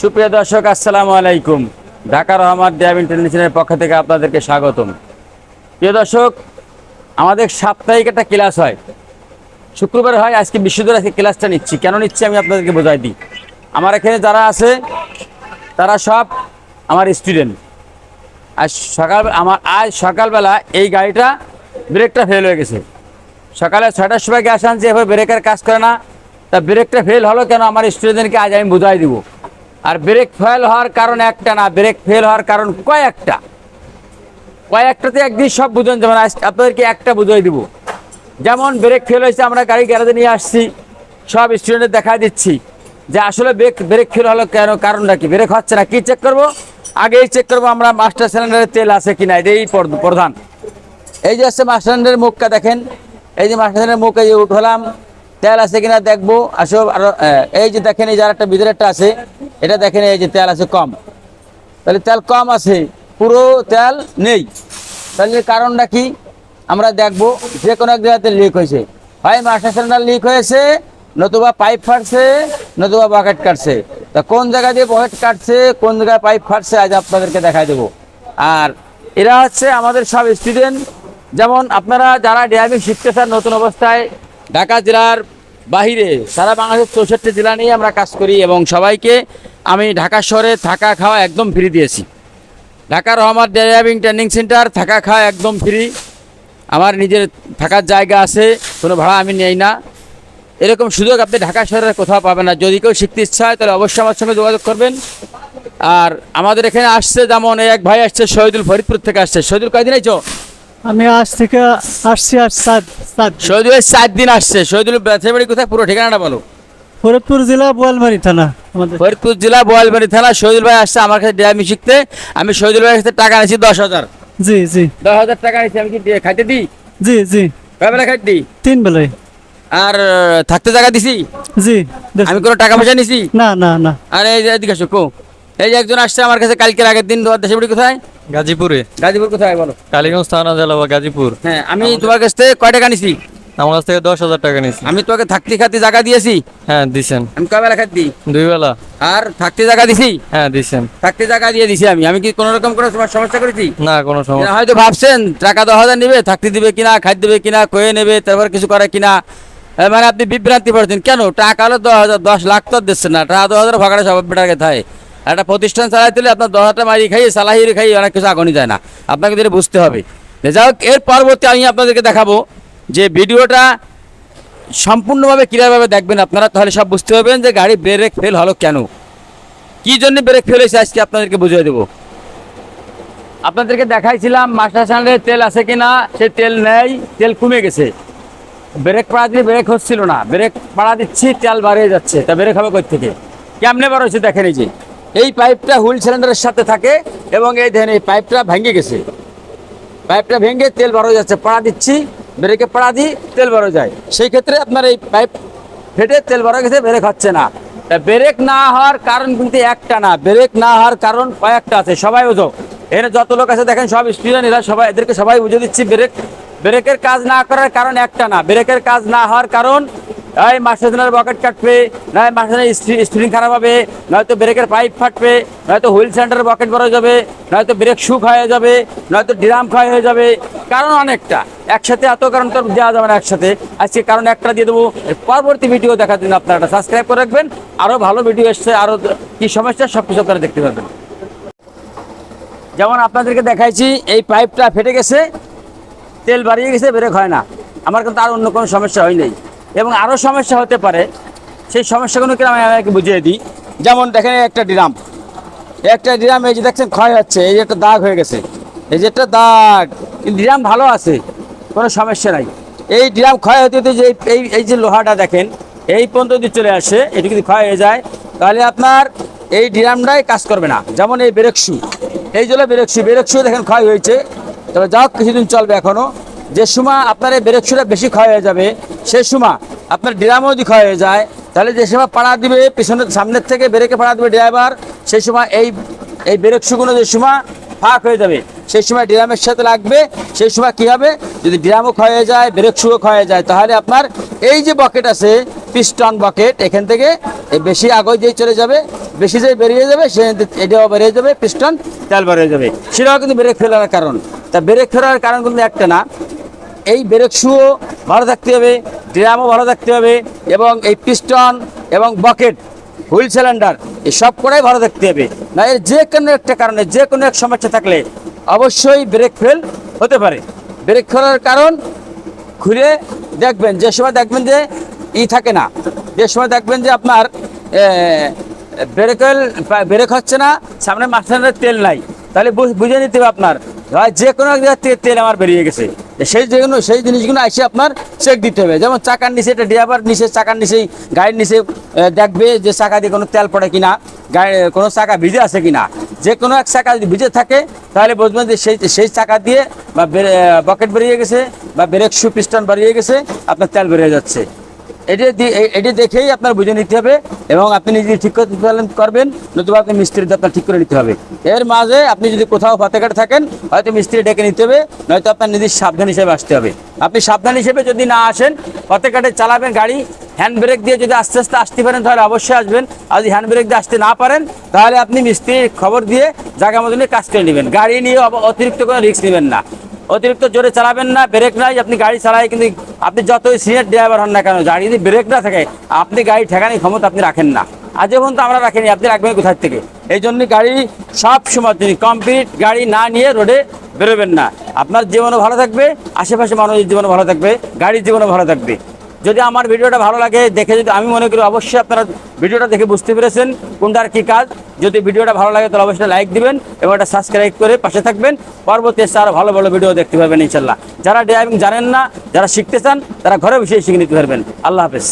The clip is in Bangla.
সুপ্রিয় দর্শক, আসসালামু আলাইকুম। ঢাকা রহমান ড্যাম ইন্টারন্যাশনালের পক্ষ থেকে আপনাদেরকে স্বাগতম। প্রিয় দর্শক, আমাদের সাপ্তাহিক একটা ক্লাস হয়। শুক্রবার হয়, আজকে বিশ্বদের আজকে ক্লাসটা নিচ্ছি। কেন নিচ্ছি আমি আপনাদেরকে বোঝাই দিই। আমার এখানে যারা আছে, তারা সব আমার স্টুডেন্ট আজ সকাল আমার আজ সকালবেলা এই গাড়িটা ব্রেকটা ফেল হয়ে গেছে। সকালে ছয়টার সময় গ্যাস আনছি, এভাবে ব্রেকের কাজ করে না। তা ব্রেকটা ফেল হলো কেন? আমার স্টুডেন্টদেরকে আজ আমি বোঝাই দিব। আর ব্রেক ফেল হওয়ার কারণ একটা না ব্রেক ফেল হওয়ার কারণ কয়েকটা। কয়েকটাতে একদিন সব বুঝুন যেমন আপনাদেরকে একটা বুঝাই দিব। যেমন ব্রেক ফেল হয়েছে, আমরা গাড়ি গ্যারেজে নিয়ে আসছি, সব স্টুডেন্টের দেখা দিচ্ছি যে আসলে ব্রেক ব্রেক ফেল হলো কেন, কারণটা কি? ব্রেক হচ্ছে না, কি চেক করব? আগেই চেক করব আমরা মাস্টার সিলিন্ডারের তেল আছে কিনা এটাই পর- প্রধান। এই যে হচ্ছে মাস্টার সিলিন্ডারের মুখটা দেখেন, এই যে মাস্টার সিলিন্ডারের মুখ যে উঠলাম, তেল আছে কিনা দেখব আসব আরও এই যে দেখেন, এই যার একটা ভিতরে একটা আছে এটা দেখেন এই যে তেল আছে কম। তাহলে তেল কম আছে, পুরো তেল নেই। তাহলে কারণটা কি? আমরা দেখব যে কোনো এক জায়গাতে লিক হয়েছে। হয় মাস্টার সিলিন্ডার লিক হয়েছে, নতুবা পাইপ ফাটছে, নতুবা বাকেট কাটছে। তা কোন জায়গা দিয়ে বাকেট কাটছে, কোন জায়গায় পাইপ ফাটছে, আজ আপনাদেরকে দেখাই দেবো। আর এরা হচ্ছে আমাদের সব স্টুডেন্ট যেমন আপনারা যারা ড্রাইভিং শিখতে চান নতুন অবস্থায়, ঢাকা জেলার বাহিরে। সারা বাংলাদেশের চৌষট্টি জেলা নিয়ে আমরা কাজ করি এবং সবাইকে আমি ঢাকা শহরে থাকা খাওয়া একদম ফ্রি দিয়েছি। ঢাকার রহমান ড্রাইভিং ট্রেনিং সেন্টার থাকা খাওয়া একদম ফ্রি আমার নিজের থাকার জায়গা আছে, কোনো ভাড়া আমি নেই না। এরকম সুযোগ আপনি ঢাকা শহরে কোথাও পাবেন না। যদি কেউ শিখতে ইচ্ছা হয়, তাহলে অবশ্যই আমার সঙ্গে যোগাযোগ করবেন। আর আমাদের এখানে আসছে যেমন এক ভাই আসছে, শহীদুল ফরিদপুর থেকে আসছে। শহীদুল কয়দিন আইছো? আমি আজ থেকে আসছি আর সাত সাত শহীদুল সাত দিন আসছে। শহীদুল বাড়ি কোথায়? পুরো ঠিকানাটা বলো। ফরিদপুর জেলা বোয়ালমারি থানা আমাদের। ফরিদপুর জেলা বোয়ালবাড়ি থানা শহীদুল ভাই আসছে আমার কাছে ড্রাইভিং শিখতে আমি শহীদুল ভাইয়ের কাছে টাকা নিয়েছি দশ হাজার। জি জি। দশ হাজার টাকা নিয়েছি আমি কি দিয়ে খাইতে দিই? জি জি। কয়বেলা খাইতে দিই? তিন বেলায়। আর থাকতে জায়গা দিছি? জি আমি কোনো টাকা পয়সা নিছি? না না না। আরে এদিকে আসো কো। এই যে একজন আসছে আমার কাছে কালকের আগের দিন দেশের বাড়ি কোথায়? গাজীপুরে। গাজীপুর কোথায় বলো? কালীগঞ্জ থানা জেলা বা গাজীপুর। হ্যাঁ আমি তোমার কাছ থেকে কয় টাকা নিছি? আমার কাছ থেকে দশ হাজার টাকা নিয়েছি আমি তোমাকে থাকতে খাতে জায়গা দিয়েছি। হ্যাঁ দিছেন। আমি কয়বেলা খাতে দিই বেলা। আর থাকতে জায়গা দিছি? হ্যাঁ দিছেন। থাকতে জায়গা দিয়ে দিছি আমি। আমি কি কোনো রকম করে তোমার সমস্যা করেছি? না কোনো সমস্যা। হয়তো ভাবছেন টাকা দশ হাজার নেবে থাকতে দিবে কিনা খাদ্য দেবে কিনা কয়ে নেবে তারপর কিছু করে কিনা। মানে আপনি বিভ্রান্তি পড়ছেন। কেন? টাকা হলো দশ হাজার দশ লাখ তো দিচ্ছেন না। টাকা দশ হাজার ভাগাড়ে সব বেটাকে থাকে একটা প্রতিষ্ঠান চালাইতে হলে আপনার দশ হাজার মারি খাইয়ে, সালাহিরি খাইয়ে অনেক কিছু আগুনি যায় না। আপনাকে যেটা বুঝতে হবে। যাই হোক এর পরবর্তী আমি আপনাদেরকে দেখাবো যে ভিডিওটা সম্পূর্ণভাবে ক্লিয়ারভাবে দেখবেন আপনারা, তাহলে সব বুঝতে পারবেন যে গাড়ি ব্রেক ফেল হলো কেন। কী জন্য ব্রেক ফেল হয়েছে আজকে আপনাদেরকে বুঝিয়ে দেবো। আপনাদেরকে দেখাইছিলাম মাস্টার স্ট্যান্ডের তেল আছে কিনা, সে তেল নেই, তেল কমে গেছে। ব্রেক পাড়া দিয়ে ব্রেক হচ্ছিল না। ব্রেক পাড়া দিচ্ছি, তেল বাড়িয়ে যাচ্ছে। তা ব্রেক হবে কই থেকে? কেমনে বার হয়েছে দেখেন এই যে। এই পাইপটা হুইল সিলিন্ডারের সাথে থাকে এবং এই দেখেন এই পাইপটা ভেঙে গেছে। পাইপটা ভেঙে তেল বার যাচ্ছে। পাড়া দিচ্ছি, ব্রেকে পাড়া দিই, তেল বার যায়। সেই ক্ষেত্রে আপনার এই পাইপ ফেটে তেল বার হয়ে গেছে, ব্রেক হচ্ছে না। ব্রেক না হওয়ার কারণ কিন্তু একটা না। ব্রেক না হওয়ার কারণ কয়েকটা আছে, সবাই বোঝো। এখানে যত লোক আছে, দেখেন সব স্টুডেন্ট এরা সবাই, এদেরকে সবাই বুঝে দিচ্ছি, ব্রেক, ব্রেকের কাজ না করার কারণ একটা না। ব্রেকের কাজ না হওয়ার কারণ এই মাস্টার বকেট কাটবে, নয় মাস্টার স্প্রিং খারাপ হবে, নয়তো ব্রেকের পাইপ ফাটবে, নয়তো হুইল সেন্টারের বকেট বড় যাবে, নয়তো ব্রেক শু হয়ে যাবে, নয়তো ড্রাম ক্ষয় হয়ে যাবে, কারণ অনেকটা। একসাথে এত কারণ তো দেওয়া যাবে না একসাথে। আজকে কারণ একটা দিয়ে দেবো। পরবর্তী ভিডিও দেখার জন্য আপনারা সাবস্ক্রাইব করে রাখবেন। আরও ভালো ভিডিও এসছে আরও কী সমস্যা সব কিছু আপনারা দেখতে পারবেন। যেমন আপনাদেরকে দেখাইছি, এই পাইপটা ফেটে গেছে, তেল বাড়িয়ে গেছে, ব্রেক হয় না। আমার কিন্তু আর অন্য কোনো সমস্যা হয় নাই। এবং আরও সমস্যা হতে পারে। সেই সমস্যাগুলোকে আমি আমাকে বুঝিয়ে দিই। যেমন দেখেন, একটা ড্রাম। একটা ড্রাম, এই যে দেখছেন, ক্ষয় হচ্ছে। এই যে একটা দাগ হয়ে গেছে। এই যে একটা দাগ। ড্রাম ভালো আছে, কোনো সমস্যা নাই। এই ড্রাম ক্ষয় হতে হতে যে এই- এই যে লোহাটা দেখেন, এই পর্যন্ত যদি চলে আসে, এটি যদি ক্ষয় হয়ে যায়, তাহলে আপনার এই ড্রামটাই কাজ করবে না। যেমন এই ব্রেক শু এই জন্য ব্রেক শু ব্রেক শু দেখেন ক্ষয় হয়েছে। তবে যাও কিছুদিন চলবে এখনও। যে সময় আপনার এই বেশি ক্ষয় হয়ে যাবে, সে সময় আপনার ড্রামও যদি ক্ষয় হয়ে যায়, তাহলে যে সময় পাড়া দিবে, পিছনের সামনের থেকে ব্রেকে পাড়া দিবে ড্রাইভার সেই সময় এই এই ব্রেক যে সময় ফাঁক হয়ে যাবে সেই সময় ড্রামের সাথে লাগবে সেই সময় কী হবে? যদি ড্রামও ক্ষয় হয়ে যায় ব্রেক ক্ষয় হয়ে যায়, তাহলে আপনার এই যে বকেট আছে পিস্টন বকেট এখান থেকে বেশি আগে যেই চলে যাবে, বেশি যেই বেরিয়ে যাবে, সে এটাও বেরিয়ে যাবে পিস্টন তেল বেরিয়ে যাবে। সেটাও কিন্তু ব্রেক ফেলার কারণ। তা ব্রেক ফেলার কারণ কিন্তু একটা না এই ব্রেক শুও ভালো থাকতে হবে, ড্রামও ভালো থাকতে হবে এবং এই পিস্টন এবং বকেট, হুইল সিলিন্ডার, এই সব ভালো থাকতে হবে। না, এর যে কোনো একটা কারণে, যে কোনো এক সমস্যা থাকলে অবশ্যই ব্রেক ফেল হতে পারে। ব্রেক ফেলার কারণ খুলে দেখবেন, যে সময় দেখবেন যে ই থাকে না। যে সময় দেখবেন যে আপনার ব্রেকেল ব্রেক হচ্ছে না, সামনে মাঝখানে তেল নাই। তাহলে বুঝে নিতে হবে আপনার যে কোনো এক জায়গা থেকে তেল আমার বেরিয়ে গেছে। সেই যেগুলো সেই জিনিসগুলো এসে আপনার চেক দিতে হবে। যেমন চাকার নিচে একটা ড্রাইভার নিচে, চাকার নিচেই গাড়ির নিচে দেখবে যে চাকা দিয়ে কোনো তেল পড়ে কিনা, গাড়ি কোনো চাকা ভিজে আছে কিনা। যে কোনো এক চাকা যদি ভিজে থাকে, তাহলে বুঝবেন যে সেই সেই চাকা দিয়ে বা বকেট বেরিয়ে গেছে বা ব্রেক শু পিস্টন বেরিয়ে গেছে, আপনার তেল বেরিয়ে যাচ্ছে। এটি এটি দেখেই আপনার বুঝে নিতে হবে এবং আপনি নিজে ঠিক করতে করবেন, নতুবা আপনি মিস্ত্রিতে আপনার ঠিক করে নিতে হবে। এর মাঝে আপনি যদি কোথাও ফতেঘাটে থাকেন, হয়তো মিস্ত্রি ডেকে নিতে হবে, নয়তো আপনার নিজের সাবধান হিসেবে আসতে হবে। আপনি সাবধান হিসেবে যদি না আসেন ফতেঘাটে চালাবেন গাড়ি হ্যান্ড ব্রেক দিয়ে যদি আস্তে আস্তে আসতে পারেন, তাহলে অবশ্যই আসবেন। আর যদি হ্যান্ড ব্রেক দিয়ে আসতে না পারেন, তাহলে আপনি মিস্ত্রির খবর দিয়ে জায়গা মতো নিয়ে কাজ করে নেবেন। গাড়ি নিয়ে অতিরিক্ত কোনো রিস্ক নেবেন না। অতিরিক্ত জোরে চালাবেন না ব্রেক নাই, আপনি গাড়ি চালায়, কিন্তু আপনি যতই সিনিয়র ড্রাইভার হন না কেন, গাড়ি যদি ব্রেক না থাকে, আপনি গাড়ি ঠেকানি ক্ষমতা আপনি রাখেন না। আজ পর্যন্ত আমরা রাখিনি, আপনি রাখবেন কোথার থেকে? এই জন্য গাড়ি সব সময় তিনি কমপ্লিট গাড়ি না নিয়ে রোডে বেরোবেন না। আপনার জীবনও ভালো থাকবে, আশেপাশে মানুষের জীবনও ভালো থাকবে, গাড়ির জীবনও ভালো থাকবে। যদি আমার ভিডিওটা ভালো লাগে, দেখে যদি আমি মনে করি অবশ্যই আপনারা ভিডিওটা দেখে বুঝতে পেরেছেন কোনটার কী কাজ। যদি ভিডিওটা ভালো লাগে, তাহলে অবশ্যই লাইক দিবেন এবং একটা সাবস্ক্রাইব করে পাশে থাকবেন। পরবর্তী আরও ভালো ভালো ভিডিও দেখতে পাবেন ইনশাল্লাহ। যারা ড্রাইভিং জানেন না, যারা শিখতে চান, তারা ঘরে বসে শিখে নিতে পারবেন। আল্লাহ হাফেজ।